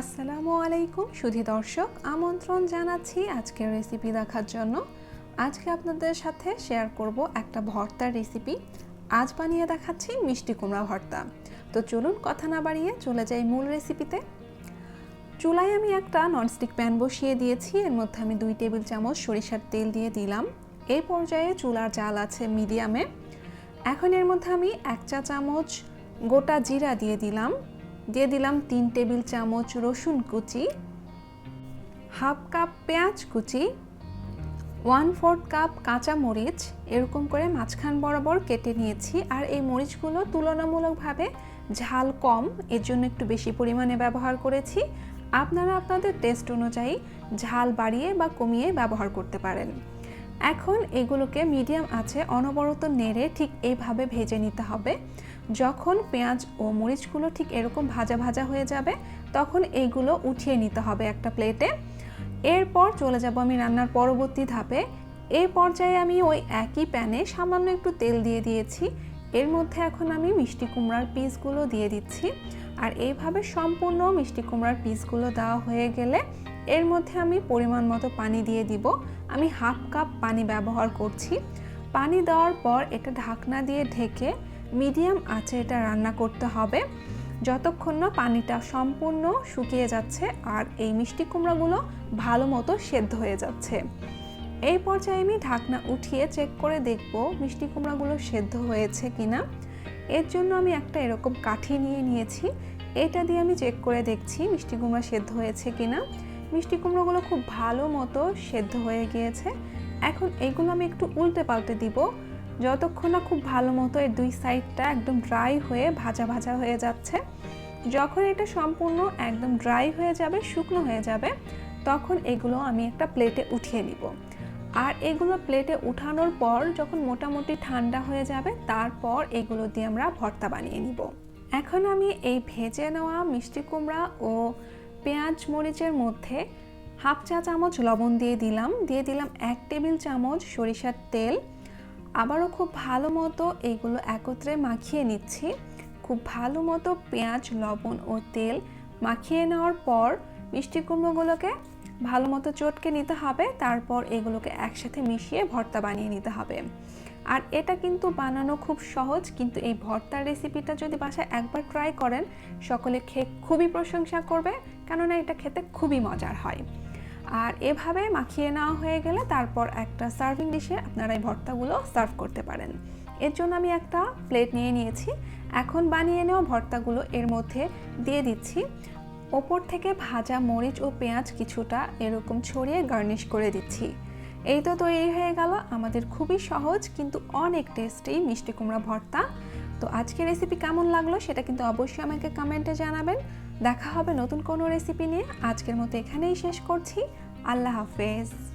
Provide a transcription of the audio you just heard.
আসসালামু আলাইকুম সুধি দর্শক, আমন্ত্রণ জানাচ্ছি আজকের রেসিপি দেখার জন্য। আজকে আপনাদের সাথে শেয়ার করব একটা ভর্তার রেসিপি আজ বানিয়ে দেখাচ্ছি মিষ্টি কুমড়া ভর্তা। তো চলুন কথা না বাড়িয়ে চলে যাই মূল রেসিপিতে চুলায় আমি একটা ননস্টিক প্যান বসিয়ে দিয়েছি, এর মধ্যে আমি দুই টেবিল চামচ সরিষার তেল দিয়ে দিলাম। এই পর্যায়ে চুলার জাল আছে মিডিয়ামে এখন এর মধ্যে আমি এক চা চামচ গোটা জিরা দিয়ে দিলাম। দিয়ে দিলাম তিন টেবিল চামচ রসুন কুচি, হাফ কাপ পেঁয়াজ কুচি, ওয়ান ফোর্থ কাপ কাঁচা মরিচ এরকম করে মাঝখান বরাবর কেটে নিয়েছি। আর এই মরিচগুলো তুলনামূলকভাবে ঝাল কম, এর জন্য একটু বেশি পরিমাণে ব্যবহার করেছি। আপনারা আপনাদের টেস্ট অনুযায়ী ঝাল বাড়িয়ে বা কমিয়ে ব্যবহার করতে পারেন। এখন এগুলোকে মিডিয়াম আছে অনবরত নেড়ে ঠিক এইভাবে ভেজে নিতে হবে। যখন পেঁয়াজ ও মরিচগুলো ঠিক এরকম ভাজা ভাজা হয়ে যাবে, তখন এইগুলো উঠিয়ে নিতে হবে একটা প্লেটে। এরপর চলে যাব আমি রান্নার পরবর্তী ধাপে। এই পর্যায়ে আমি ওই একই প্যানে সামান্য একটু তেল দিয়ে দিয়েছি। এর মধ্যে এখন আমি মিষ্টি কুমড়ার পিসগুলো দিয়ে দিচ্ছি। আর এইভাবে সম্পূর্ণ মিষ্টি কুমড়ার পিসগুলো দেওয়া হয়ে গেলে এর মধ্যে আমি পরিমাণ মতো পানি দিয়ে দিব। আমি হাফ কাপ পানি ব্যবহার করছি। পানি দেওয়ার পর এটা ঢাকনা দিয়ে ঢেকে মিডিয়াম আঁচে এটা রান্না করতে হবে। যতক্ষণ না পানিটা সম্পূর্ণ শুকিয়ে যাচ্ছে আর এই মিষ্টি কুমড়াগুলো ভালো মতো সেদ্ধ হয়ে যাচ্ছে। এই পর্যায়ে আমি ঢাকনা উঠিয়ে চেক করে দেখব মিষ্টি কুমড়াগুলো সেদ্ধ হয়েছে কিনা। এর জন্য আমি একটা এরকম কাঠি নিয়ে নিয়েছি। এটা দিয়ে আমি চেক করে দেখছি মিষ্টি কুমড়া সেদ্ধ হয়েছে কিনা। মিষ্টি কুমড়োগুলো খুব ভালো মতো সেদ্ধ হয়ে গিয়েছে। এখন এইগুলো আমি একটু উল্টে পাল্টে দিব। যতক্ষণ না খুব ভালো মতো এর দুই সাইডটা একদম ড্রাই হয়ে ভাজা ভাজা হয়ে যাচ্ছে, যখন এটা সম্পূর্ণ একদম ড্রাই হয়ে যাবে, শুকনো হয়ে যাবে, তখন এগুলো আমি একটা প্লেটে উঠিয়ে নিব। আর এগুলো প্লেটে উঠানোর পর যখন মোটামুটি ঠান্ডা হয়ে যাবে, তারপর এগুলো দিয়ে আমরা ভর্তা বানিয়ে নিব। এখন আমি এই ভেজে নেওয়া মিষ্টি কুমড়া ও পেঁয়াজ মরিচের মধ্যে হাফ চা চামচ লবণ দিয়ে দিলাম। দিয়ে দিলাম এক টেবিল চামচ সরিষার তেল আবারও খুব ভালো মতো এইগুলো একত্রে মাখিয়ে নিচ্ছি। খুব ভালো মতো পেঁয়াজ, লবণ ও তেল মাখিয়ে নেওয়ার পর মিষ্টি কুমড়োগুলোকে ভালো মতো চটকে নিতে হবে। তারপর এগুলোকে একসাথে মিশিয়ে ভর্তা বানিয়ে নিতে হবে। আর এটা কিন্তু বানানো খুব সহজ, কিন্তু এই ভর্তার রেসিপিটা যদি বাসায় একবার ট্রাই করেন, সকলে খেয়ে খুবই প্রশংসা করবে, কেননা এটা খেতে খুবই মজার হয়। আর এভাবে মাখিয়ে নেওয়া হয়ে গেলে তারপর একটা সার্ভিং ডিশে আপনারা এই ভর্তাগুলো সার্ভ করতে পারেন। এর জন্য আমি একটা প্লেট নিয়ে নিয়েছি। এখন বানিয়ে নেওয়া ভর্তাগুলো এর মধ্যে দিয়ে দিচ্ছি। ওপর থেকে ভাজা মরিচ ও পেঁয়াজ কিছুটা এরকম ছড়িয়ে গার্নিশ করে দিচ্ছি। এই তো তৈরি হয়ে গেল। আমাদের খুবই সহজ কিন্তু অনেক টেস্টি মিষ্টি কুমড়া ভর্তা। তো আজকে রেসিপি কেমন লাগল সেটা কিন্তু অবশ্যই আমাকে কমেন্টে জানাবেন। দেখা হবে নতুন কোনো রেসিপি নিয়ে। আজকের মতো এখানেই শেষ করছি। আল্লাহ হাফেজ।